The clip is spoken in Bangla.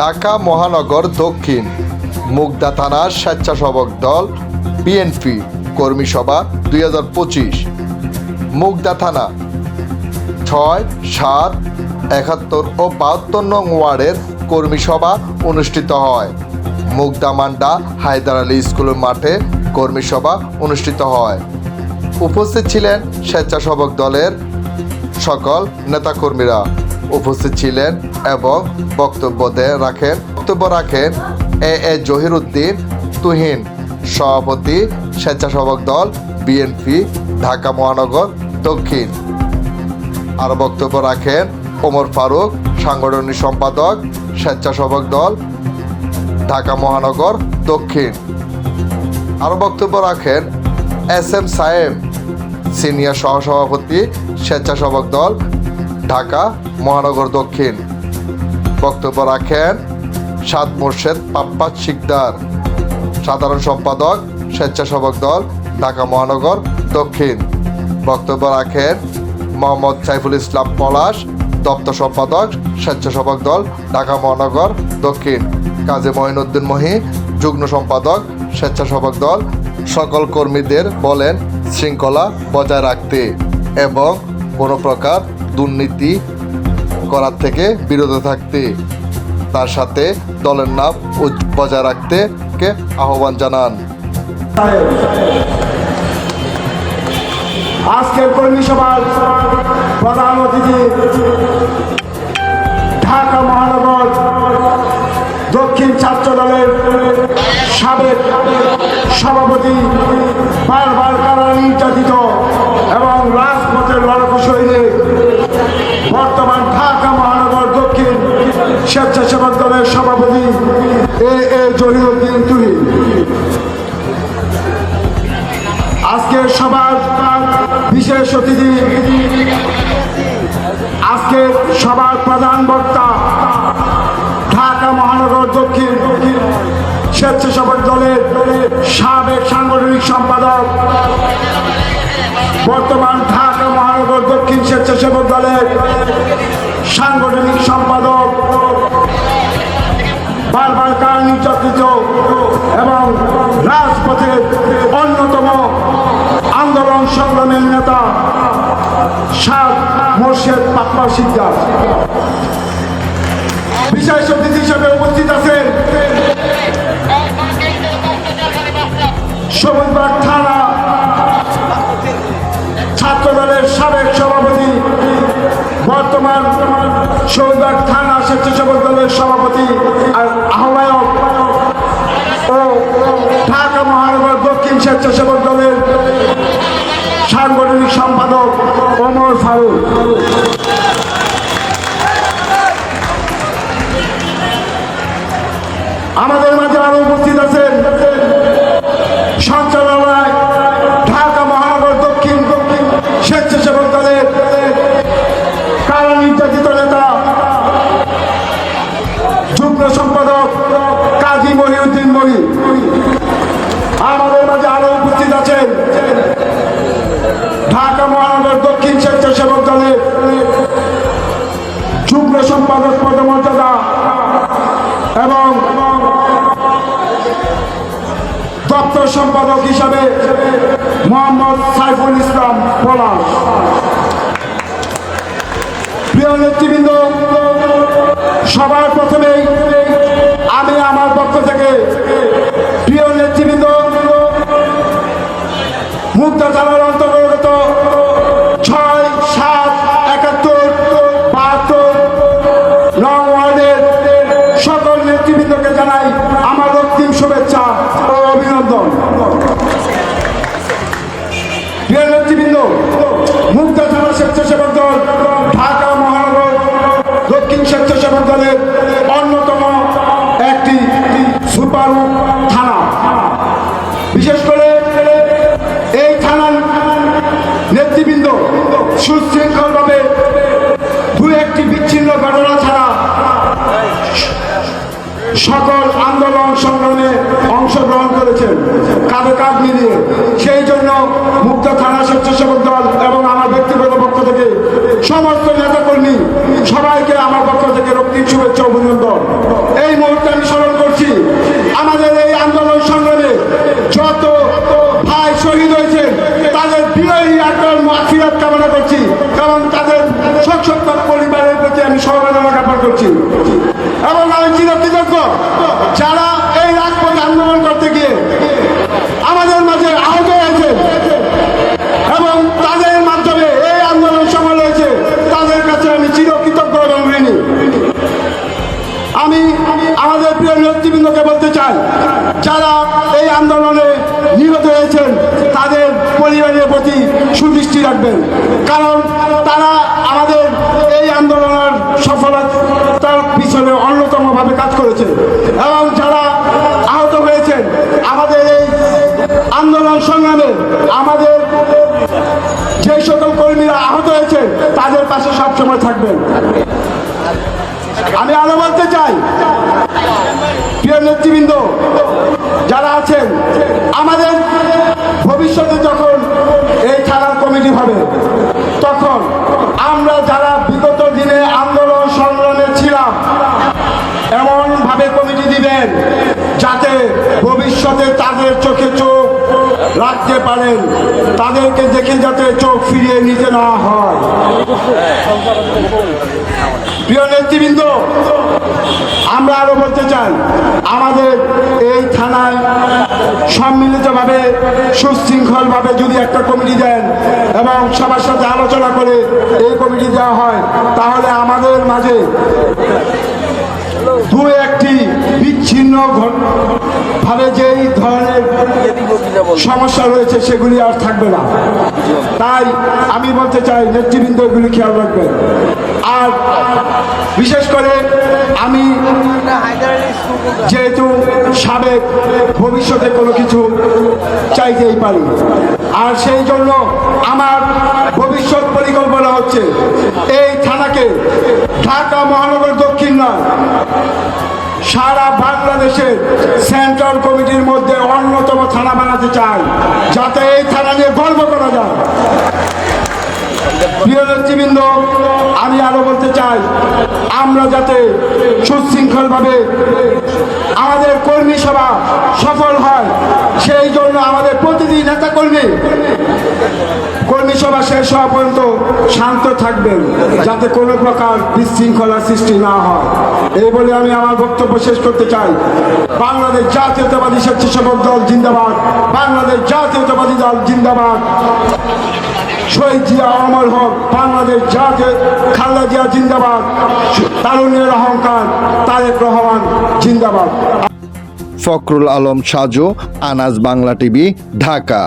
ঢাকা মহানগর দক্ষিণ। মুগদা থানার স্বেচ্ছাসেবক দল বিএনপি কর্মী সভা, দুই হাজার পঁচিশ। মুগদা থানা, ছয়, সাত, একাত্তর ও বাহাত্তর নং ওয়ার্ডের কর্মী সভা অনুষ্ঠিত হয়। মুগদা মান্ডা হায়দার আলী স্কুলের মাঠে কর্মী সভা অনুষ্ঠিত হয়। উপস্থিত ছিলেন স্বেচ্ছাসেবক দলের সকল নেতাকর্মীরা। উপস্থিত ছিলেন এবং বক্তব্য রাখেন বক্তব্য রাখেন এ এ জহিরুদ্দিন তুহিন, সভাপতি স্বেচ্ছাসেবক দল বিএনপি, ঢাকা মহানগর দক্ষিণ। আর বক্তব্য রাখেন ওমর ফারুক, সাংগঠনিক সম্পাদক, স্বেচ্ছাসেবক দল ঢাকা মহানগর দক্ষিণ। আরও বক্তব্য রাখেন এস এম সাহেব সিনিয়র সহসভাপতি, স্বেচ্ছাসেবক দল ঢাকা মহানগর দক্ষিণ। বক্তব্য রাখেন সাদ মোর্শেদ পাপ্পা শিকদার। সাধারণ সম্পাদক, স্বেচ্ছাসেবক দল, ঢাকা মহানগর, দক্ষিণ। বক্তব্য রাখেন মোহাম্মদ সাইফুল ইসলাম পলাশ, দপ্তর সম্পাদক, স্বেচ্ছাসেবক দল, ঢাকা মহানগর, দক্ষিণ। কাজী মহিনুদ্দিন মহি, যুগ্ম সম্পাদক, স্বেচ্ছাসেবক দল, সকল কর্মীদের বলেন, শৃঙ্খলা বজায় রাখতে এবং কোনো প্রকার দুর্নীতি করার থেকে বিরত থাকতে, তার সাথে দলের নাম বজায় রাখতে কে আহ্বান জানান। আজকের কর্মী সভার প্রধান অতিথি ঢাকা মহানগর দক্ষিণ ছাত্র দলের সাবেক সভাপতি বারবার কারা নির্যাতিত এবং রাজপথের লড়াকু সৈনিক বর্তমান ঢাকা মহানগর দক্ষিণ স্বেচ্ছাসেবক দলের সভাপতি এ এ জহিরুদ্দিন তুহিন। আজকের সভার বিশেষ অতিথি আজকের সভার প্রধান বক্তা ঢাকা মহানগর দক্ষিণ স্বেচ্ছাসেবক দলের সাবেক সাংগঠনিক সম্পাদক, বর্তমান ঢাকা দক্ষিণ স্বেচ্ছাসেবক দলের সাংগঠনিক সম্পাদক বারবার কার নির্যাতিত এবং রাজপথের অন্যতম আন্দোলন সংগ্রামের নেতা সাদ মোর্শেদ পাপ্পা সিদ্দার বিশেষ অতিথি হিসেবে উপস্থিত আছেন সবুজবাগ সবুজবাগ থানা স্বেচ্ছাসেবক দলের সভাপতি আর আহ্বায়ক ও ঢাকা মহানগর দক্ষিণ স্বেচ্ছাসেবক দলের সাংগঠনিক সম্পাদক ওমর ফারুক। আমাদের মাঝে আরও উপস্থিত আছেন কাজী মহিউদ্দিন মহি আমাদের মাঝে আরও উপস্থিত আছেন। ঢাকা মহানগর দক্ষিণ স্বেচ্ছাসেবক দলের যুগ্ম সম্পাদক পদমর্যাদা এবং দপ্তর সম্পাদক হিসাবে মোহাম্মদ সাইফুল ইসলাম পলাশ। প্রিয় নেতৃবৃন্দ, সবার প্রথমেই মুক্তা থানার অন্তর্গত ছয়, সাত, একাত্তর, বাহাত্তর নং ওয়ার্ডের সকল নেতৃবৃন্দকে জানাই আমার রক্তিম শুভেচ্ছা ও অভিনন্দন। নেতৃবৃন্দ, মুক্তা থানা স্বেচ্ছাসেবক দল, ঢাকা মহানগর দক্ষিণ স্বেচ্ছাসেবক দলের অন্যতম একটি সুপার থানা। সকল আন্দোলন সংগ্রামে অংশগ্রহণ করেছেন কাঁধে কাঁধ মিলিয়ে। সেই জন্য মুক্ত থানা স্বেচ্ছাসেবক দল এবং আমার ব্যক্তিগত পক্ষ থেকে সমস্ত নেতাকর্মী সবাইকে আমার পক্ষ থেকে রক্তিম শুভেচ্ছা অভিনন্দন। এই মুহূর্তে আমি স্মরণ করছি, আমাদের এই আন্দোলন সংগ্রামে যত ভাই শহীদ হয়েছেন, তাদের বিরোহী আন্দোলন মাফিরাত কামনা করছি কারণ তাদের কারণ তারা আমাদের এই আন্দোলনের সফলতার পিছনে অন্যতমভাবে কাজ করেছে। এবং যারা আহত হয়েছেন, আমাদের এই আন্দোলন সংগ্রামে আমাদের যে সকল কর্মীরা আহত হয়েছেন, তাদের পাশে সবসময় থাকবেন। আমি আরও বলতে চাই, প্রিয় নেতৃবৃন্দ, যারা আছেন, আমাদের ভবিষ্যতে যখন এই কমিটি হবে তখন আমরা যারা বিগত দিনে আন্দোলন সংগ্রামে ছিলাম এমন ভাবে কমিটি দিবেন যাতে ভবিষ্যতে তাদের চোখে চোখ রাখতে পারেন, তাদেরকে দেখে যাতে চোখ ফিরিয়ে নিতে না হয়। প্রিয় নেতৃবৃন্দ আমরা আরও বলতে চাই, আমাদের এই থানায় সম্মিলিতভাবে, সুশৃঙ্খলভাবে যদি একটা কমিটি দেন এবং সবার সাথে আলোচনা করে এই কমিটি দেওয়া হয়, তাহলে আমাদের মাঝে দু একটি বিচ্ছিন্ন ভাবে যেই ধরনের সমস্যা রয়েছে সেগুলি আর থাকবে না। তাই আমি বলতে চাই নেতৃবৃন্দ এগুলি খেয়াল রাখবেন। আর বিশেষ করে আমি যেহেতু সাবেক ভবিষ্যতে কোনো কিছু চাইতেই পারি। আর সেই জন্য আমার ভবিষ্যৎ পরিকল্পনা হচ্ছে এই থানাকে ঢাকা মহানগর দক্ষিণ নয়, সারা বাংলাদেশের সেন্ট্রাল কমিটির মধ্যে অন্যতম থানা বানাতে চাই, যাতে এই থানা নিয়ে গর্ব করা যায়। প্রিয় নেতৃবৃন্দ, আমি আরও বলতে চাই, আমরা যাতে সুশৃঙ্খলভাবে আমাদের কর্মী সভা সফল হয়, সেই জন্য আমাদের প্রতিটি নেতা কর্মী কর্মী সভা শেষ হওয়া পর্যন্ত শান্ত থাকবেন, যাতে কোনো প্রকার বিশৃঙ্খলার সৃষ্টি না হয়। এই বলে আমি আমার বক্তব্য শেষ করতে চাই। বাংলাদেশ জাতীয়তাবাদী স্বেচ্ছাসেবক দল, জিন্দাবাদ। বাংলাদেশ জাতীয়তাবাদী দল, জিন্দাবাদ। শহীদ জিয়া অমর হক, বাংলাদেশ জাতীয় খালেদা জিয়া জিন্দাবাদ, তারুণ্যের অহংকার, তারেক রহমান জিন্দাবাদ। ফখরুল আলম সাজু, আনাজ বাংলা টিভি, ঢাকা।